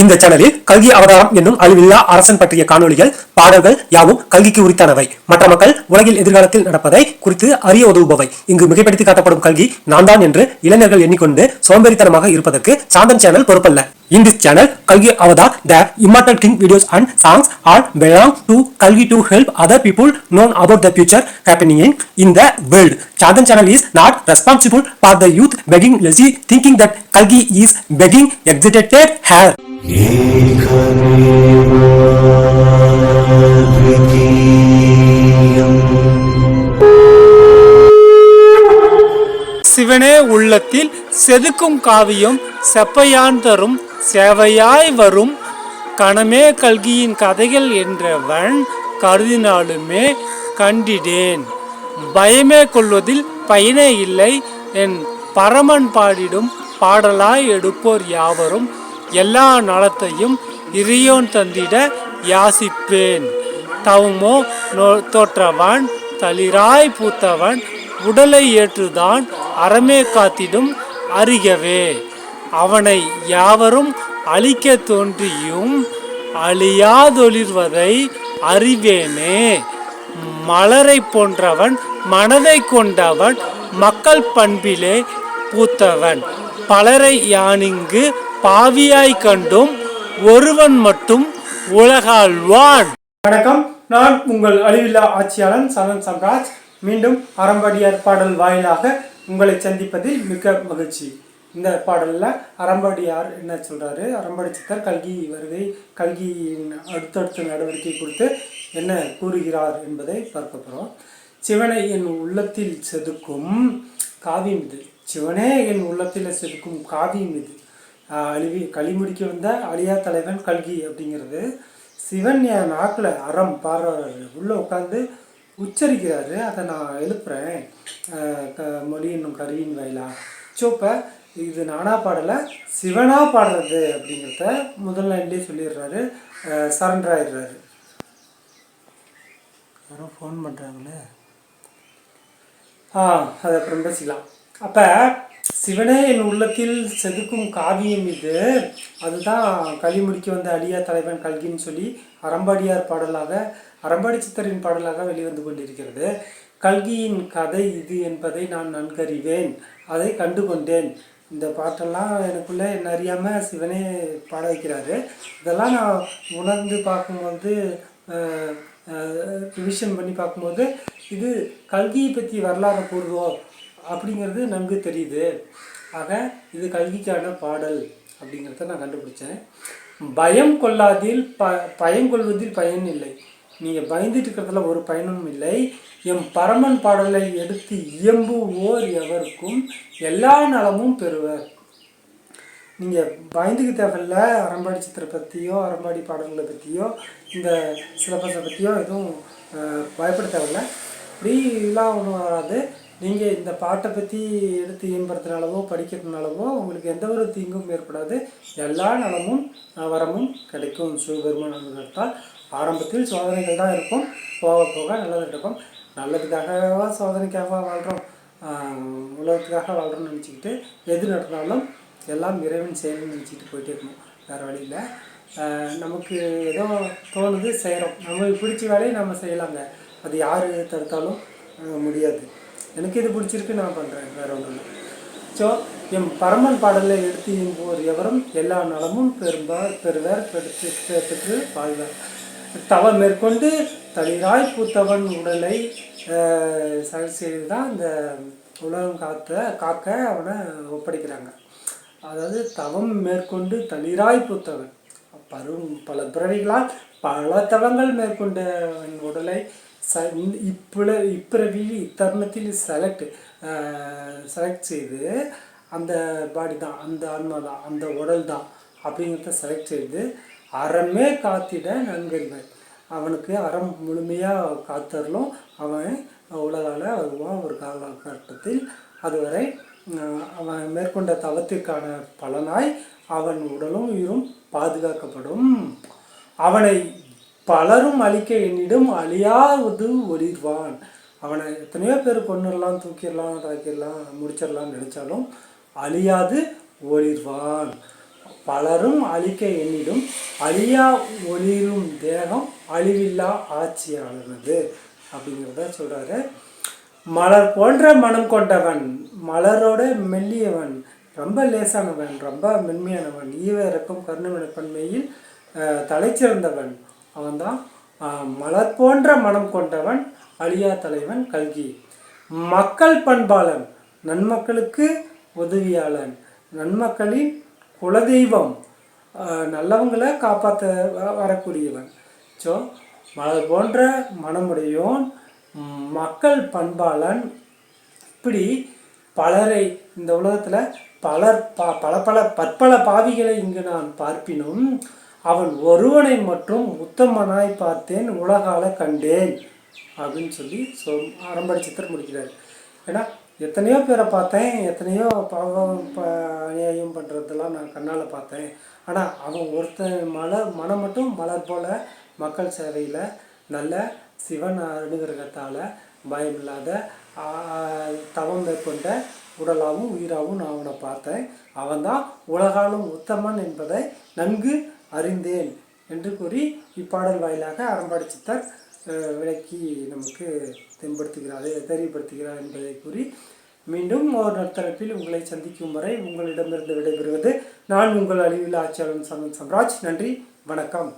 இந்த சேனலில் கல்கி அவதாரம் என்னும் அழிவில்லா அரசன் பற்றிய காணொளிகள் பாடல்கள் யாவும் கல்கிக்கு உரித்தானவை மற்ற மக்கள் உலகில் எதிர்காலத்தில் நடப்பதை குறித்து அறிய உதவுபவை இங்கு மிகைப்படுத்தி காட்டப்படும் கல்கி நான் தான் என்று இளைஞர்கள் எண்ணிக்கொண்டு சோம்பேறித்தனமாக இருப்பதற்கு சாந்தன் சேனல் பொறுப்பல்ல In this channel, Kalgi Avada, the immortal king videos and songs are belong to Kalgi to help other people known about the future happening in the world. Chandan channel is not responsible for the youth begging lazy thinking that Kalgi is begging exaggerated hair. சிவனே உள்ளத்தில் செதுக்கும் காவியம் செப்பையான் தரும் சேவையாய் வரும். கணமே கல்கியின் கதைகள் என்றவன் கருதினாலுமே கண்டிடேன். பயமே கொள்வதில் பயனே இல்லை. என் பரமன் பாடிடும் பாடலாய் எடுப்போர் யாவரும் எல்லா நலத்தையும் இறியோன் தந்திட யாசிப்பேன். தவமோ நோ- தோற்றவன் தளிராய் பூத்தவன் உடலை ஏற்றுதான் அறமே காத்திடும் அறிகவே அவனை யாவரும் அழிக்க தோன்றியும் அழியாதொளிர்வதை அறிவேனே. மலரை போன்றவன் மனதை கொண்டவன் மக்கள் பண்பிலே பூத்தவன். பலரை யானிங்கு பாவியாய் கண்டும் ஒருவன் மட்டும் உலகாழ்வான். வணக்கம். நான் உங்கள் அழிவில்லா ஆட்சியாளன் சலன் சம்ராஜ். மீண்டும் அறம்பாடியார் பாடல் வாயிலாக உங்களை சந்திப்பதில் மிக மகிழ்ச்சி. இந்த பாடலில் அறம்பாடியார் என்ன சொல்கிறாரு அறம்பாடி சித்தர் கல்கி வருகை கல்கியின் அடுத்தடுத்த நடவடிக்கை கொடுத்து என்ன கூறுகிறார் என்பதை பார்க்க போகிறோம் சிவனை என் உள்ளத்தில் செதுக்கும் காவியம் இது. சிவனே என் உள்ளத்தில் செதுக்கும் காவியம் இது. அழுவி அழிவி வந்த அழியா தலைவன் கல்கி அப்படிங்கிறது சிவன் என் நாக்கில் அறம் பாடுறாரு. உள்ளே உட்காந்து உச்சரிக்கிறாரு. அதை நான் எழுப்புறேன். க மொழி என்னும் கருவியின் வாயிலா? ஸோ இப்போ இது நானா பாடலை சிவனாக பாடுறது அப்படிங்கிறத முதல் லைன்லேயே சொல்லிடுறாரு. சரண்டர் ஆயிடுறாரு யாரோ ஃபோன் பண்ணுறாங்களே ஆ அதை அப்புறம் பேசிக்கலாம். அப்போ சிவனே என் உள்ளத்தில் செதுக்கும் காவியம் இது. அதுதான் கழிமுடிக்கு வந்த அடியார் தலைவன் கல்கின்னு சொல்லி அறம்பாடியார் பாடலாக அறம்பாடி சித்தரின் பாடலாக வெளிவந்து கொண்டிருக்கிறது. கல்கியின் கதை இது என்பதை நான் நன்கறிவேன். அதை கண்டு கொண்டேன் இந்த பாட்டெல்லாம் எனக்குள்ளே என்ன அறியாமல் சிவனே பாட வைக்கிறாரு. இதெல்லாம் நான் உணர்ந்து பார்க்கும்போது ரிவிஷன் பண்ணி பார்க்கும்போது இது கல்கியை பற்றி வரலாறு கூறுதோ அப்படிங்கிறது நன்கு தெரியுது. ஆக இது கல்விக்கான பாடல் அப்படிங்கிறத நான் கண்டுபிடிச்சேன். பயம் கொள்ளாதில் ப பயம் கொள்வதில் பயன் இல்லை. நீங்கள் பயந்துட்டு இருக்கிறதுல ஒரு பயனும் இல்லை. எம் பரமன் பாடலை எடுத்து இயம்புவோர் எவருக்கும் எல்லா நலமும் பெறுவர். நீங்கள் பயந்துக்க தேவையில்ல. அறம்பாடி சித்திரை பற்றியோ அறம்பாடி பாடல்களை பற்றியோ இந்த சிலபஸை பற்றியோ எதுவும் பயப்பட தேவையில்ல. இப்படிலாம் ஒன்றும் வராது. நீங்கள் இந்த பாட்டை பற்றி எடுத்து இயம்புறதுனாலவோ படிக்கிறதுனாலவோ உங்களுக்கு எந்த ஒரு தீங்கும் ஏற்படாது. எல்லா நலமும் வரமும் கிடைக்கும். சிவபெருமான் நடத்தால் ஆரம்பத்தில் சோதனைகள் தான் இருக்கும். போக போக நல்லது நடக்கும். நல்லதுக்காகவா சோதனைக்காகவா வாழ்கிறோம் உலகத்துக்காக வாழ்கிறோம்னு நினச்சிக்கிட்டு எது நடந்தாலும் எல்லாம் இறைவன் செயல்னு நினச்சிக்கிட்டு போயிட்டே இருக்கணும். வேறு வழியில் நமக்கு ஏதோ தோணுது செய்கிறோம் நம்மளுக்கு பிடிச்ச வேலையை நம்ம செய்யலாங்க. அது யார் தடுத்தாலும் முடியாது. எனக்கு இது பிடிச்சிருக்கு நான் பண்ணுறேன் வேறு ஒன்றும் ஸோ எம் பரமன் பாடலை எடுத்து போது எவரும் எல்லா நலமும் பெரும்பார் பெறுவர் பெற்று பெற்று வாழ்வர் தவம் மேற்கொண்டு தளிராய் பூத்தவன் உடலை சரி செய்து தான் இந்த உலகம் காத்த காக்க அவனை ஒப்படைக்கிறாங்க. அதாவது தவம் மேற்கொண்டு தளிராய் பூத்தவன். பரும் பல பிறவிகளால் பல தவங்கள் மேற்கொண்டவன் உடலை ச இந்த- இப்பிற இப்பிறவியில் இத்தருணத்தில் செலக்ட் செலக்ட் செய்து அந்த பாடி தான் அந்த ஆன்மா தான் அந்த உடல் தான் அப்படிங்கிறத செலக்ட் செய்து அறமே காத்திட நன்கறிவன் அவனுக்கு அறம் முழுமையாக காத்தரலும் அவன் உலகால வருவான் ஒரு காலகட்டத்தில் அதுவரை அவன் மேற்கொண்ட தவத்திற்கான பலனாய் அவன் உடலும் உயிரும் பாதுகாக்கப்படும். அவனை பலரும் அழிக்க என்னிடம் அழியாது ஒளிர்வான் அவனை எத்தனையோ பேர் கொண்டுடலாம் தூக்கிடலாம் தாக்கிடலாம் முடிச்சிடலாம்னு நினச்சாலும் அழியாது ஒளிர்வான் பலரும் அழிக்க எண்ணிடும் அழியா ஒளிரும் தேகம் அழிவில்லா ஆட்சியாளனது அப்படிங்கிறத சொல்கிறாரு மலர் போன்ற மனம் கொண்டவன் மலரோட மெல்லியவன் ரொம்ப லேசானவன் ரொம்ப மென்மையானவன் ஈவ இறக்கும் கருணவினப்பன்மையில் அஹ், தலைச்சிறந்தவன். அவன்தான் அஹ், மலர் போன்ற மனம் கொண்டவன் அழியா தலைவன் கல்கி. மக்கள் பண்பாளன் நன்மக்களுக்கு உதவியாளன். நன்மக்களின் குலதெய்வம் அஹ், நல்லவங்களை காப்பாற்ற வரக்கூடியவன். ஸோ மலர் போன்ற மனமுடையோன் மக்கள் பண்பாளன். இப்படி பலரை இந்த உலகத்தில் பலர் ப பல பல பற்பல பாவிகளை இங்கு நான் பார்ப்பினும் அவன் ஒருவனை மட்டும் உத்தமனாய் பார்த்தேன் உலகால கண்டேன் அப்படின்னு சொல்லி சொ ஆரம்படி சித்திரம் முடிக்கிறார். ஏன்னா எத்தனையோ பேரை பார்த்தேன் எத்தனையோ பாவம் ப அநியாயம் பண்ணுறதெல்லாம் நான் கண்ணால் பார்த்தேன். ஆனால் அவன் ஒருத்தன் மலர் மனம் மட்டும் மலர் போல மக்கள் சேவையில் நல்ல சிவன் அனுகிரகத்தால் பயமில்லாத தவம் மேற்கொண்ட உடலாகவும் உயிராகவும் நான் அவனை பார்த்தேன். அவன்தான் உலகாலும் உத்தமன் என்பதை நன்கு அறிந்தேன் என்று கூறி இப்பாடல் வாயிலாக அறம்பாடி சித்தர் விளக்கி நமக்கு தென்படுத்துகிறார் தெரியப்படுத்துகிறார் என்பதை கூறி மீண்டும் ஒரு நற்தரப்பில் உங்களை சந்திக்கும் வரை உங்களிடமிருந்து விடைபெறுவது நான் உங்கள் அழிவில் ஆட்சியாளன் சமன் சம்ராஜ். நன்றி வணக்கம்.